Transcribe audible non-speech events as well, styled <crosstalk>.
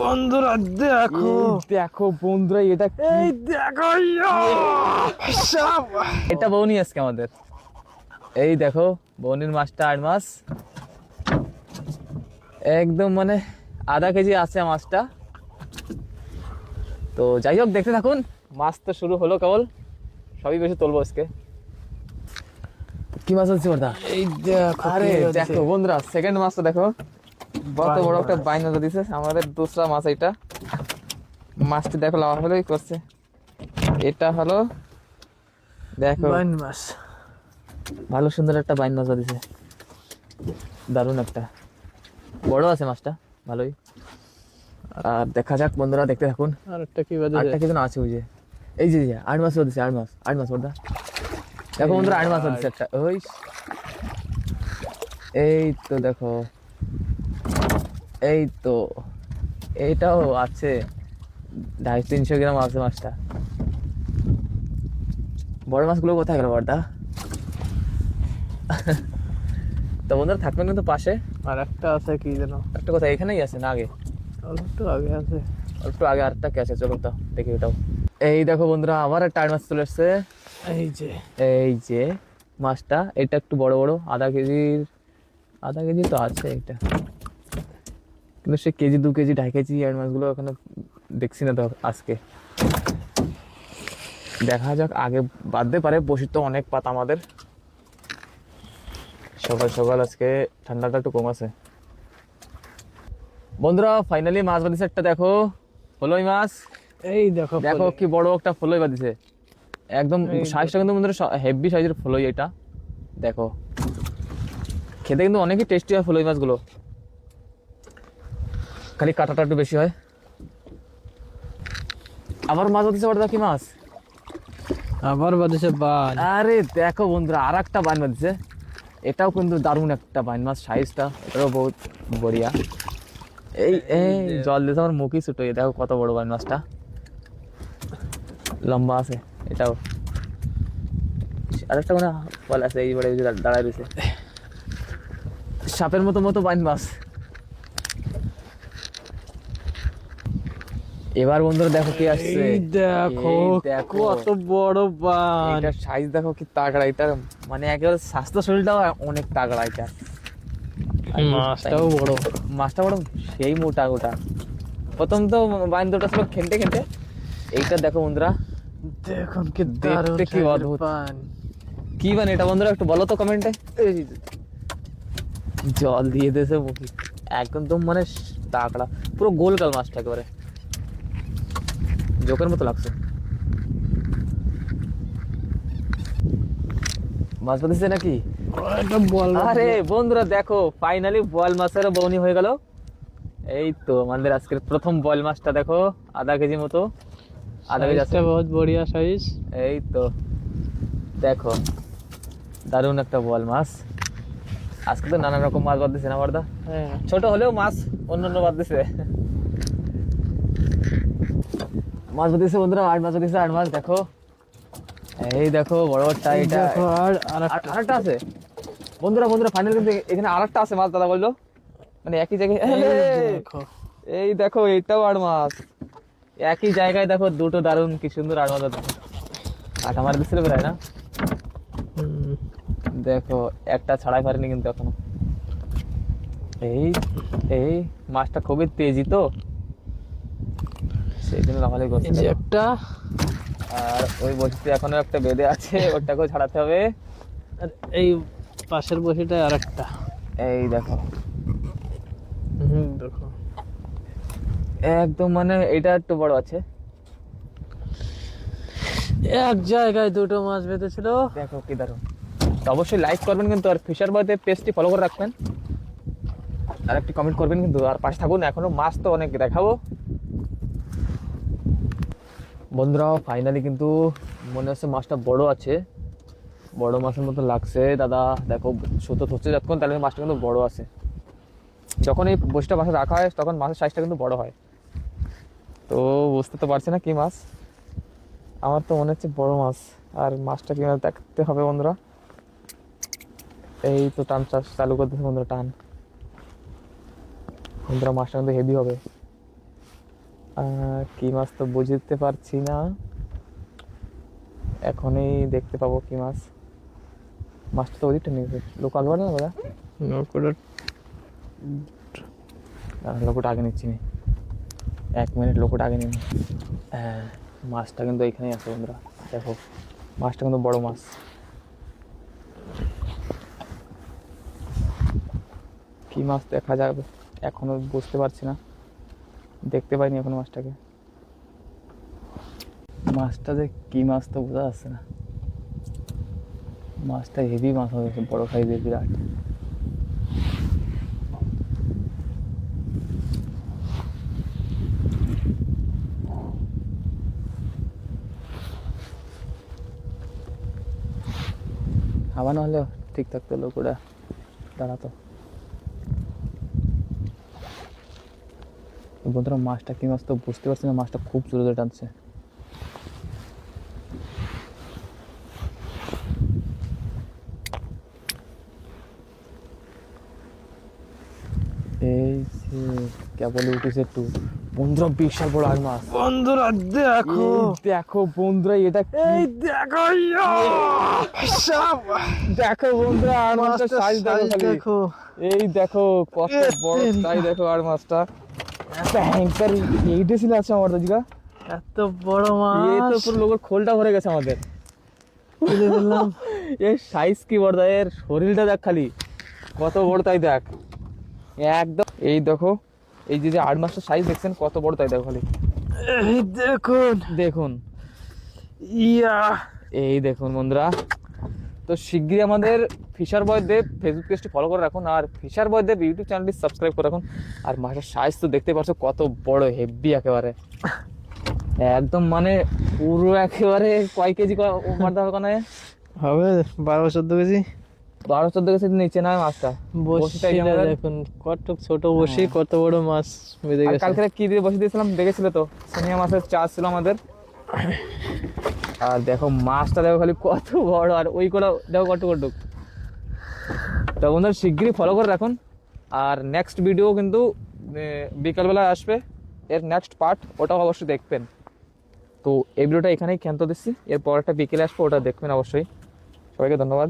বন্ধুরা দেখো। দেখো বন্ধুরা এটা এই দেখো এটা বৌনি আজকে আমাদের। এই দেখো বৌনির মাছটা আট মাস একদম মানে আধা কেজি আছে মাছটা। তো যাই হোক দেখতে থাকুন। মাছ তো শুরু হলো কেবল। সবই বেশি তুলবো আজকে। কি মাছ হচ্ছে ওটা এই দেখো আরে। দেখো বন্ধুরা সেকেন্ড মাছটা দেখো। কত বড় একটা বাইন নজর দিছে আমাদের দোসরা মাছ এটা মাছটি দেখো লাভ হলোই করছে? এটা হলো দেখো। বাইন মাছ। ভালো সুন্দর একটা বাইন নজর দিছে। দারুণ একটা। বড় আছে মাছটা ভালোই। আর দেখা যাক বন্ধুরা দেখতে থাকুন। আর একটা কি বাজে আটটা কি যেন আছে যে। এই যে আট মাছ দিছে আট মাছ আট মাছ ওটা দেখো বন্ধুরা আট মাছ দিছে একটা। ওই এই তো দেখো। এই তো এইটাও আছে। ঢাই তিনশো গ্রাম আছে মাছটা। বড় মাছগুলো কোথায় গেল বড়টা তো বন্ধুরা থাকবেন কিন্তু পাশে। আর একটা আছে কি যেন? একটা কোথায়? এখানেই আছে না আগে? একটু আগে আছে। একটু আগে আরেকটা কে আছে? চলো তো দেখি ওটাও। এই দেখো বন্ধুরা আবার একটা মাছ চলে এসছে। এই যে। এই যে মাছটা এটা একটু বড় বড় আধা কেজির আধা কেজি তো আছে এটা কিন্তু সে কেজি দু কেজি ঢাই কেজি আট মাছগুলো ওখানে দেখছি না তো আজকে। দেখা যাক আগে বাঁধতে পারে বসির তো অনেক পাত আমাদের। সকাল সকাল আজকে ঠান্ডাটা একটু কম আছে। বন্ধুরা ফাইনালি মাছ বাঁধিছে একটা দেখো। ফলই মাছ। এই দেখো দেখো কি বড় একটা ফলই বাঁধিছে। একদম সাইজটা কিন্তু বন্ধুরা হেভি সাইজের ফলই এটা। দেখো। খেতে কিন্তু অনেকই টেস্টি হয় ফলই মাছগুলো। খালি কাটাটা একটু বেশি হয়। আবার মাছ বাঁধিছে ওটা কি মাছ? আবার বাজেছে বান আরে দেখো বন্ধুরা আর একটা বাইন বাঁধিছে। এটাও কিন্তু দারুণ একটা বাইন মাছ সাইজটা এটাও বহুত বড়িয়া। এই এই জল দিতে আমার মুখই ছুটো দেখো কত বড় বাইন মাছটা। লম্বা আছে এটাও। আরেকটা মানে ফল আছে এই বড় দাঁড়ায় রয়েছে। সাপের মতো মতো বাইন মাছ। এবার বন্ধুরা দেখো কি আসছে। দেখো দেখো। কত বড় বান। এটার সাইজ দেখো কি তাগড়া এটা মানে একেবারে স্বাস্থ্য শরীরটাও অনেক তাগড়া এটা। মাছটাও বড়। মাছটা বড় সেই মোটা গোটা। প্রথম তো বাইন দুটো ছিল খেলতে খেলতে এইটা দেখো বন্ধুরা। দেখুন কি দেখতে কি অদ্ভুত। বান। কি বান এটা বন্ধুরা একটু বলো তো কমেন্টে জল দিয়ে দিয়েছে মুখি। একদম তো মানে তাগড়া। পুরো গোল কাল মাছটা একেবারে। জোকের মতো লাগছে। মাছ পাতিছে নাকি? আরে বন্ধুরা দেখো ফাইনালি বল মাছের বৌনি হয়ে গেল। এই তো আমাদের আজকের প্রথম বল মাছটা দেখো আধা কেজি মতো। আধা কেজি আছে। বহুত বড়িয়া সাইজ। এই তো দেখো দারুণ একটা বল মাছ। আজকে তো নানান রকম মাছ বাদ দিছে না বর্দা হ্যাঁ। ছোট হলেও মাছ অন্য অন্য বাদ দিছে। মাছ বাদ বন্ধুরা আট মাছ দিছে আট মাছ দেখো। এই দেখো বড় বড়টা এটা আর আর আর আরেকটা আছে। বন্ধুরা বন্ধুরা ফাইনাল কিন্তু এখানে আরেকটা আছে মাছ দাদা বলল। মানে একই জায়গায় এই দেখো। এইটাও আর মাছ। একই জায়গায় দেখো দুটো দারুণ কি সুন্দর আর মাছ আট আমার দিছিল প্রায় না? দেখো একটা ছাড়াই পারিনি কিন্তু এখনও। এই এই মাছটা খুবই তেজি তো। সেই লাফালাফি এই করছে একটা। আর ওই বসিতে এখনও একটা বেঁধে আছে <laughs> ওটাকেও ছাড়াতে হবে। আর এই পাশের বসিটা আর একটা এই দেখো। হুম দেখো। একদম মানে এটা একটু বড় আছে। এক জায়গায় দুটো মাছ বেঁধেছিল। দেখো কি দারুণ। অবশ্যই লাইক করবেন কিন্তু আর ফিশার বয়তে পেজটি ফলো করে রাখবেন। আর একটি কমেন্ট করবেন কিন্তু আর পাশে থাকুন এখনও মাছ তো অনেক দেখাবো। বন্ধুরা ফাইনালি কিন্তু মনে হচ্ছে মাছটা বড় আছে। বড় মাছের মতো লাগছে। দাদা, দেখো, সুতো ধরছে যতক্ষণ, তাহলে মাছটা কিন্তু বড় আছে। যখন এই বসিটা মাছে রাখা হয়, তখন মাছের সাইজটা কিন্তু বড় হয়। তো বুঝতে তো পারছি না কি মাছ। আমার তো মনে হচ্ছে বড় মাছ। আর মাছটা কীভাবে দেখতে হবে বন্ধুরা? এই তো টান চাষ চালু করতেছে বন্ধুরা, টান। বন্ধুরা, মাছটা কিন্তু হেভি হবে। কি মাছ তো বুঝতে পারছি না। এখনই দেখতে পাবো কি মাছ। মাছটা তো ওদিকটা নিয়ে লোক আগে বাড়ে না দাদা? দাঁড়া, লোকটা আগে নিচ্ছি নি। এক মিনিট লোকটা আগে নিন হ্যাঁ মাছটা কিন্তু এখানেই আছে বন্ধুরা দেখো। মাছটা কিন্তু বড় মাছ। কি মাছ দেখা যাবে এখনও বুঝতে পারছি না। দেখতে পাইনি এখন মাছটাকে। মাছটা যে কি মাছ তো বোঝা যাচ্ছে না। মাছটা হেভি মাছ হবে, বড় সাইজের বিরাট। হাওয়া না হলেও ঠিক থাকতো লোকটা দাঁড়াতো। বন্ধুরা মাছটা কি মাছ তো বুঝতে পারছি না মাছটা খুব জোরে জোরে টানছে। এই যে কেবল উঠেছে একটু। বন্ধুরা বিশাল বড় আর মাছ বন্ধুরা দেখো। দেখো বন্ধুরা এটা এই দেখো! দেখো বন্ধুরা আর মাছটা সাইজ দেখো এই দেখো কত বড়। তাই দেখো আর মাছটা ভয়ঙ্কর। এইটা ছিল আছে আমার দাদিকা এত বড় এই তো মাছ পুরো লোকের খোলটা ভরে গেছে আমাদের। তুলে ফেললাম <laughs> এর সাইজ কি বড় এর শরীরটা দেখ খালি। কত বড় তাই দেখ। একদম। এই দেখো এই যে আট মাসের সাইজ দেখছেন কত বড় তাই দেখো খালি। দেখুন। দেখুন। ইয়া। এই দেখুন বন্ধুরা। তো শিগগিরই আমাদের ফিশার বয় দেব ফেসবুক পেজটি ফলো করে রাখুন আর ফিশার বয় দেব ইউটিউব চ্যানেলটি সাবস্ক্রাইব করে রাখুন। আর মাছের সাইজ তো দেখতে পাচ্ছ কত বড় হেভি একেবারে। একদম মানে পুরো একেবারে কয় কেজি মারতে হবে ওখানে? হবে বারো চোদ্দ কেজি। বারো চোদ্দ কেজি নিচে নয় মাছটা। দেখুন কত ছোট বসি কত বড় মাছ বেঁধে গেছে। কালকে কি দিয়ে বসে দিয়েছিলাম দেখেছিল তো? সোনিয়া মাছের চাষ ছিল আমাদের। আর দেখো মাছটা দেখো খালি কত বড় আর ওই করে দেখো কত কত তো বন্ধুরা, শিগগিরই ফলো করে রাখুন। আর নেক্সট ভিডিও কিন্তু বিকালবেলা আসবে। এর নেক্সট পার্ট ওটাও অবশ্যই দেখবেন। তো এই ভিডিওটা এখানেই ক্ষান্ত দিচ্ছি। এর পরেরটা বিকেলে আসবে, ওটা দেখবেন অবশ্যই। সবাইকে ধন্যবাদ।